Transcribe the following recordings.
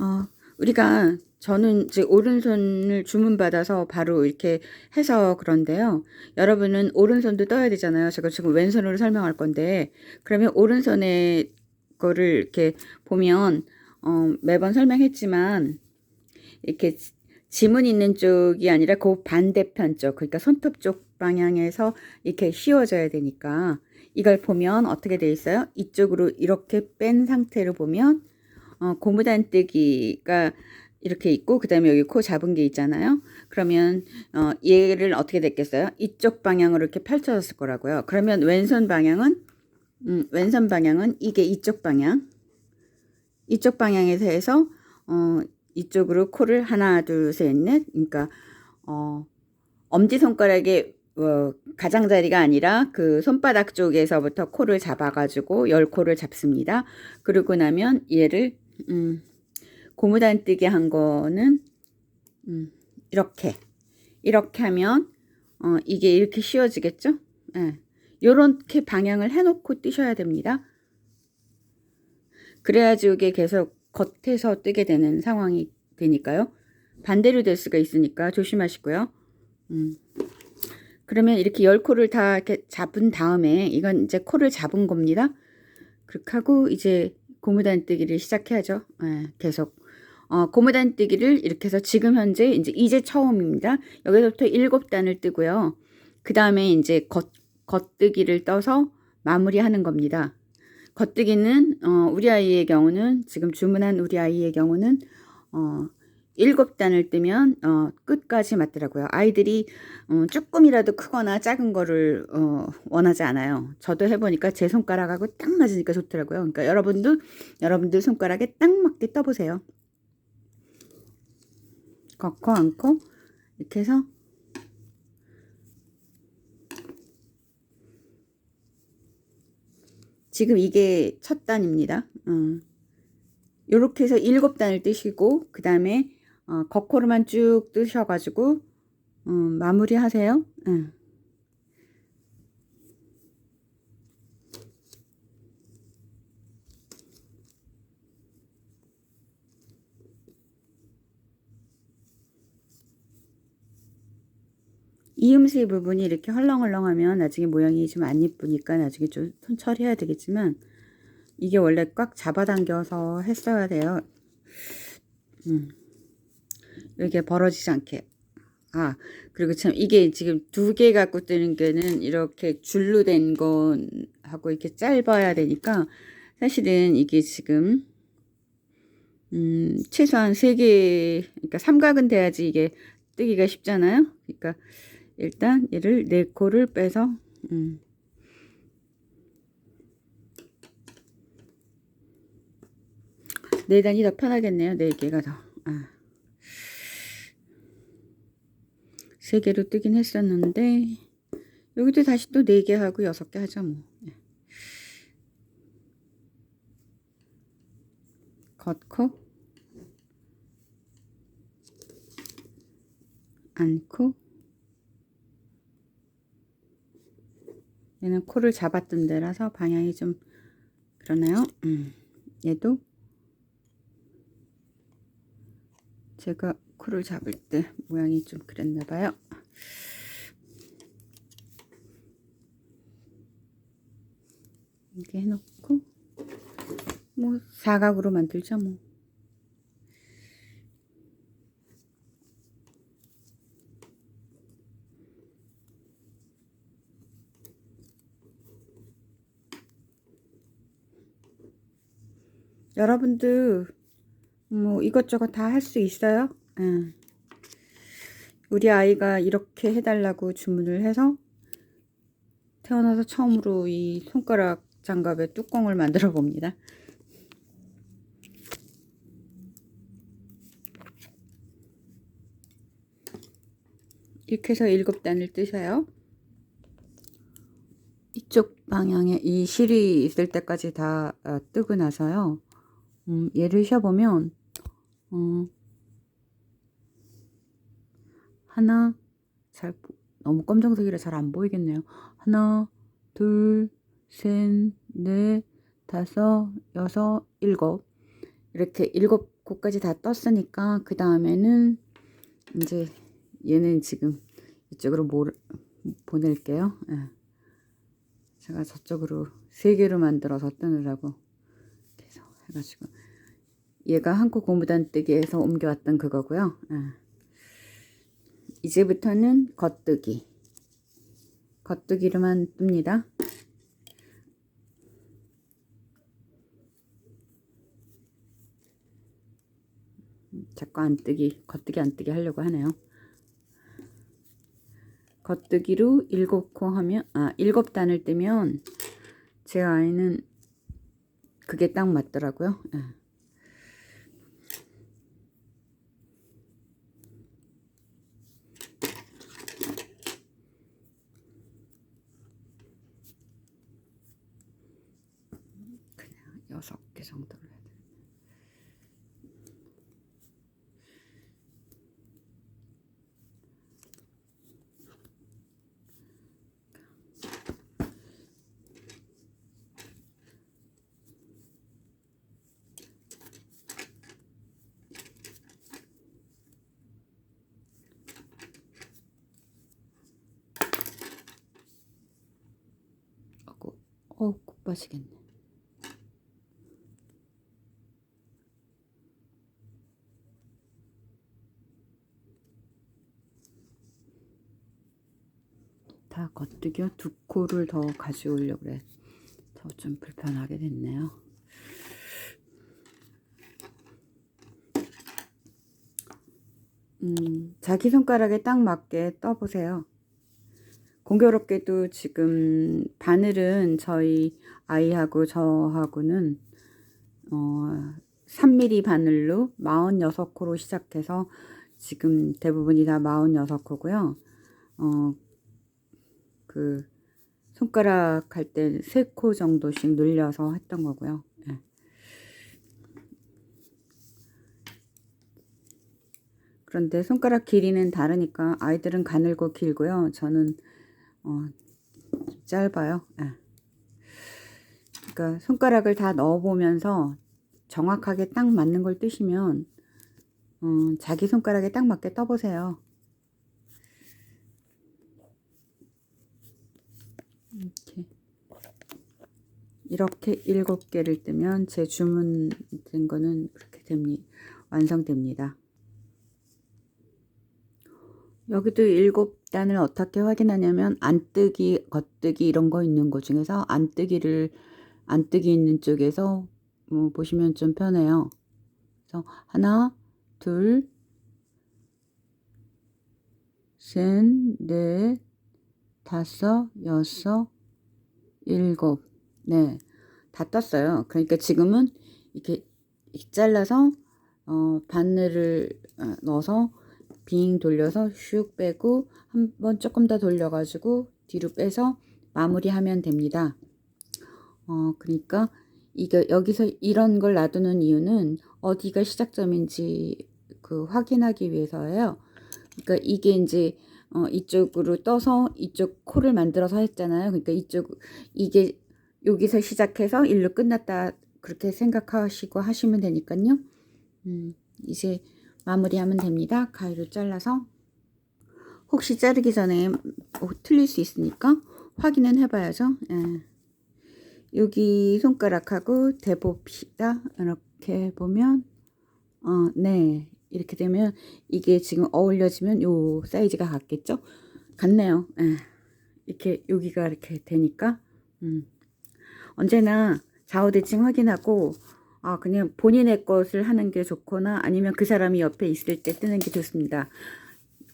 어, 우리가 저는 이제 오른손을 주문받아서 바로 이렇게 해서 그런데요. 여러분은 오른손도 떠야 되잖아요. 제가 지금 왼손으로 설명할 건데, 그러면 오른손에 거를 이렇게 보면, 어, 매번 설명했지만, 이렇게 지- 지문 있는 쪽이 아니라 그 반대편 쪽, 그러니까 손톱 쪽 방향에서 이렇게 씌워져야 되니까, 이걸 보면 어떻게 돼 있어요? 이쪽으로 이렇게 뺀 상태로 보면, 어, 고무단뜨기가 이렇게 있고 그 다음에 여기 코 잡은 게 있잖아요. 그러면 어, 얘를 어떻게 됐겠어요? 이쪽 방향으로 이렇게 펼쳐졌을 거라고요. 그러면 왼손 방향은 음, 왼손 방향은 이게 이쪽 방향. 이쪽 방향에서 해서 어, 이쪽으로 코를 하나, 둘, 셋, 넷. 그러니까 어, 엄지 손가락의 어, 가장자리가 아니라 그 손바닥 쪽에서부터 코를 잡아가지고 열 코를 잡습니다. 그러고 나면 얘를 음, 고무단뜨기 한 거는 음, 이렇게 이렇게 하면 어, 이게 이렇게 씌워지겠죠? 예. 요렇게 방향을 해놓고 뜨셔야 됩니다. 그래야지 이게 계속 겉에서 뜨게 되는 상황이 되니까요. 반대로 될 수가 있으니까 조심하시고요. 음. 그러면 이렇게 열 코를 다 이렇게 잡은 다음에 이건 이제 코를 잡은 겁니다. 그렇게 하고 이제 고무단뜨기를 시작해야죠. 예, 계속. 어, 고무단뜨기를 이렇게 해서 지금 현재 이제 이제 처음입니다. 여기서부터 일곱 단을 뜨고요. 그 다음에 이제 겉, 겉뜨기를 떠서 마무리하는 겁니다. 겉뜨기는 어, 우리 아이의 경우는 지금 주문한 우리 아이의 경우는 어, 일곱 단을 뜨면 어, 끝까지 맞더라고요. 아이들이 어, 조금이라도 크거나 작은 거를 어, 원하지 않아요. 저도 해보니까 제 손가락하고 딱 맞으니까 좋더라고요. 그러니까 여러분도 여러분들 손가락에 딱 맞게 떠보세요. 걷고 않고 이렇게 해서 지금 이게 첫 단입니다. 어. 요렇게 해서 일곱 단을 뜨시고 그 다음에 어, 거코로만 쭉 뜨셔가지고 어, 마무리 하세요. 응. 이음새 부분이 이렇게 헐렁헐렁하면 나중에 모양이 좀 안 예쁘니까 나중에 좀 손 처리해야 되겠지만 이게 원래 꽉 잡아당겨서 했어야 돼요. 음. 이렇게 벌어지지 않게. 아, 그리고 참 이게 지금 두 개 갖고 뜨는 게는 이렇게 줄로 된 건 하고 이렇게 짧아야 되니까 사실은 이게 지금 음, 최소한 세 개, 그러니까 삼각은 돼야지 이게 뜨기가 쉽잖아요. 그러니까 일단 얘를 네 코를 빼서 음. 네 단이 더 편하겠네요. 네 개가 더. 아. 세 개로 뜨긴 했었는데 여기도 다시 또네개 하고 여섯 개 하죠 뭐. 네. 겉코 안코 얘는 코를 잡았던 데라서 방향이 좀 그러나요? 음. 얘도 제가 코를 잡을 때 모양이 좀 그랬나 봐요. 이렇게 해놓고 뭐 사각으로 만들죠 뭐. 여러분들 뭐 이것저것 다 할 수 있어요. 응. 우리 아이가 이렇게 해달라고 주문을 해서 태어나서 처음으로 이 손가락 장갑에 뚜껑을 만들어 봅니다. 이렇게 해서 일곱 단을 뜨셔요. 이쪽 방향에 이 실이 있을 때까지 다 어, 뜨고 나서요. 음, 얘를 쉬어보면 어, 하나 잘 보- 너무 검정색이라 잘 안 보이겠네요. 하나, 둘, 셋, 넷, 다섯, 여섯, 일곱 이렇게 일곱 코까지 다 떴으니까 그 다음에는 이제 얘는 지금 이쪽으로 모를, 보낼게요. 예. 제가 저쪽으로 세 개로 만들어서 뜨느라고 계속 해가지고 얘가 한코 고무단 뜨기에서 옮겨왔던 그거고요. 예. 이제부터는 겉뜨기 겉뜨기로만 뜹니다. 자꾸 안 뜨기, 겉뜨기 안 뜨기 하려고 하네요. 겉뜨기로 일곱 코 하면, 아, 일곱 단을 뜨면 제 아이는 그게 딱 맞더라고요. 예. 그냥 여섯 개 정도로 해야 돼. 어구, 어, 국 빠지겠네. 다 겉뜨기요. 두 코를 더 가져오려고 그래. 더 좀 불편하게 됐네요. 음, 자기 손가락에 딱 맞게 떠보세요. 공교롭게도 지금 바늘은 저희 아이하고 저하고는 어, 3mm 바늘로 46코로 시작해서 지금 대부분이 다 46코고요. 어, 그 손가락 할 때 3코 정도씩 늘려서 했던 거고요. 예. 그런데 손가락 길이는 다르니까 아이들은 가늘고 길고요. 저는 어, 짧아요. 예. 그러니까 손가락을 다 넣어보면서 정확하게 딱 맞는 걸 뜨시면 어, 자기 손가락에 딱 맞게 떠보세요. 이렇게 이렇게 일곱 개를 뜨면 제 주문된 거는 그렇게 됩니다. 완성됩니다. 여기도 일곱 단을 어떻게 확인하냐면 안뜨기, 겉뜨기 이런 거 있는 것 중에서 안뜨기를 안뜨기 있는 쪽에서 뭐 보시면 좀 편해요. 그래서 하나, 둘, 셋, 넷, 다섯, 여섯, 일곱. 네. 다 떴어요. 그러니까 지금은 이렇게, 이렇게 잘라서 어, 바늘을 어, 넣어서 빙 돌려서 슉 빼고 한 번 조금 더 돌려가지고 뒤로 빼서 마무리하면 됩니다. 어, 그러니까 이게 여기서 이런 걸 놔두는 이유는 어디가 시작점인지 그 확인하기 위해서예요. 그러니까 이게 이제 어, 이쪽으로 떠서 이쪽 코를 만들어서 했잖아요. 그러니까 이쪽 이게 여기서 시작해서 일로 끝났다 그렇게 생각하시고 하시면 되니까요. 음, 이제 마무리하면 됩니다. 가위로 잘라서 혹시 자르기 전에 어, 틀릴 수 있으니까 확인은 해봐야죠. 예. 여기 손가락하고 대봅시다. 이렇게 보면 어, 네 이렇게 되면 이게 지금 어울려지면 요 사이즈가 같겠죠? 같네요. 예. 이렇게 여기가 이렇게 되니까 음. 언제나 좌우대칭 확인하고 아, 그냥 본인의 것을 하는 게 좋거나 아니면 그 사람이 옆에 있을 때 뜨는 게 좋습니다.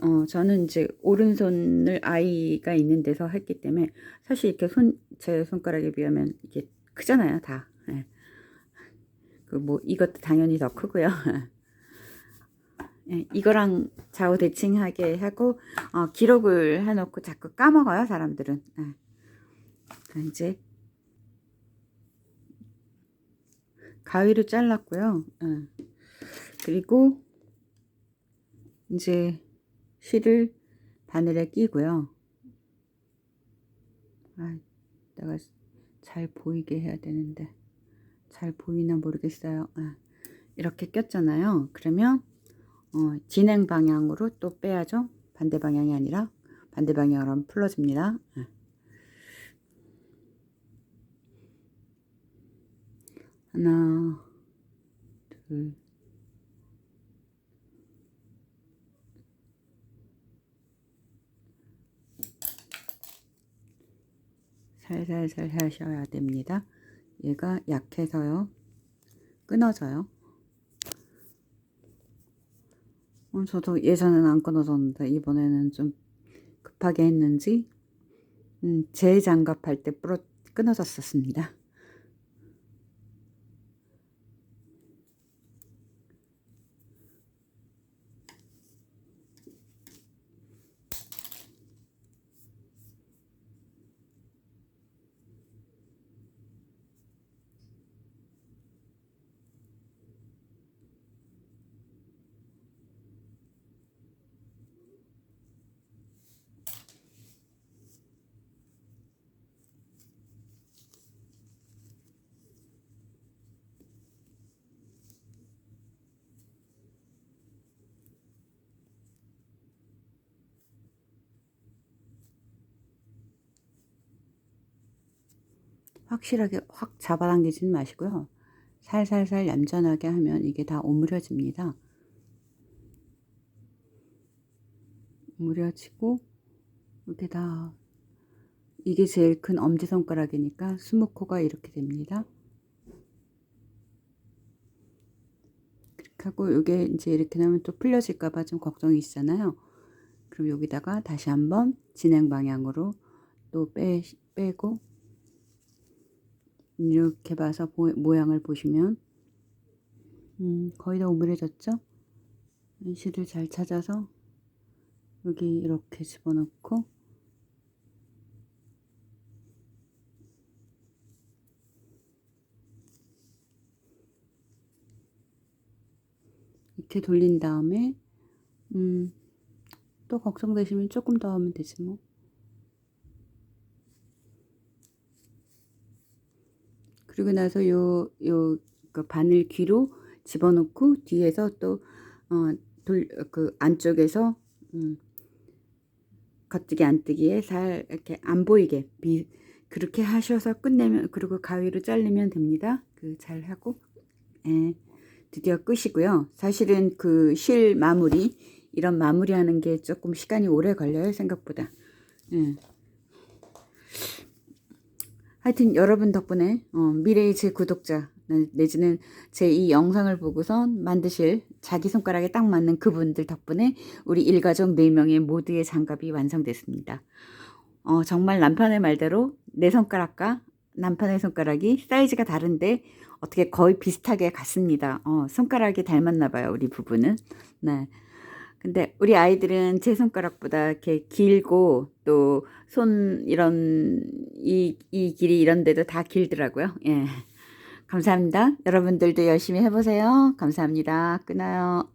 어, 저는 이제 오른손을 아이가 있는 데서 했기 때문에 사실 이렇게 손, 제 손가락에 비하면 이게 크잖아요, 다. 예. 그 뭐, 이것도 당연히 더 크고요. 예, 이거랑 좌우 대칭하게 하고, 어, 기록을 해놓고 자꾸 까먹어요, 사람들은. 예. 자, 이제 가위로 잘랐고요. 예. 그리고 이제 실을 바늘에 끼고요. 아, 내가 잘 보이게 해야 되는데 잘 보이나 모르겠어요. 아, 이렇게 꼈잖아요. 그러면 어, 진행 방향으로 또 빼야죠. 반대 방향이 아니라 반대 방향으로 하면 풀어집니다. 예. 하나, 둘, 살살살 하셔야 됩니다. 얘가 약해서요. 끊어져요. 어, 저도 예전에는 안 끊어졌는데 이번에는 좀 급하게 했는지 음, 재장갑 할 때 끊어졌었습니다. 확실하게 확 잡아당기지는 마시고요. 살살살 얌전하게 하면 이게 다 오므려집니다. 오므려지고 이렇게 다 이게 제일 큰 엄지손가락이니까 스무코가 이렇게 됩니다. 그렇게 하고 이게 이제 이렇게 나면 또 풀려질까봐 좀 걱정이 있잖아요. 그럼 여기다가 다시 한번 진행 방향으로 또 빼, 빼고 이렇게 봐서 보, 모양을 보시면 음, 거의 다 오므려졌죠? 실을 잘 찾아서 여기 이렇게 집어넣고 이렇게 돌린 다음에 음, 또 걱정되시면 조금 더 하면 되지 뭐. 그리고 나서 요, 요, 그 바늘 귀로 집어넣고 뒤에서 또, 어, 돌, 그 안쪽에서, 음, 겉뜨기 안 뜨기에 살 이렇게 안 보이게 비, 그렇게 하셔서 끝내면, 그리고 가위로 자르면 됩니다. 그 잘 하고, 예, 드디어 끝이고요. 사실은 그 실 마무리, 이런 마무리 하는 게 조금 시간이 오래 걸려요, 생각보다. 예. 하여튼 여러분 덕분에 어, 미래의 제 구독자 내지는 제 이 영상을 보고선 만드실 자기 손가락에 딱 맞는 그분들 덕분에 우리 일가족 4명의 모두의 장갑이 완성됐습니다. 어, 정말 남편의 말대로 내 손가락과 남편의 손가락이 사이즈가 다른데 어떻게 거의 비슷하게 같습니다. 어, 손가락이 닮았나 봐요, 우리 부부는. 네. 근데 우리 아이들은 제 손가락보다 이렇게 길고 또 손 이런 이, 이 길이 이런 데도 다 길더라고요. 예. 감사합니다. 여러분들도 열심히 해보세요. 감사합니다. 끊어요.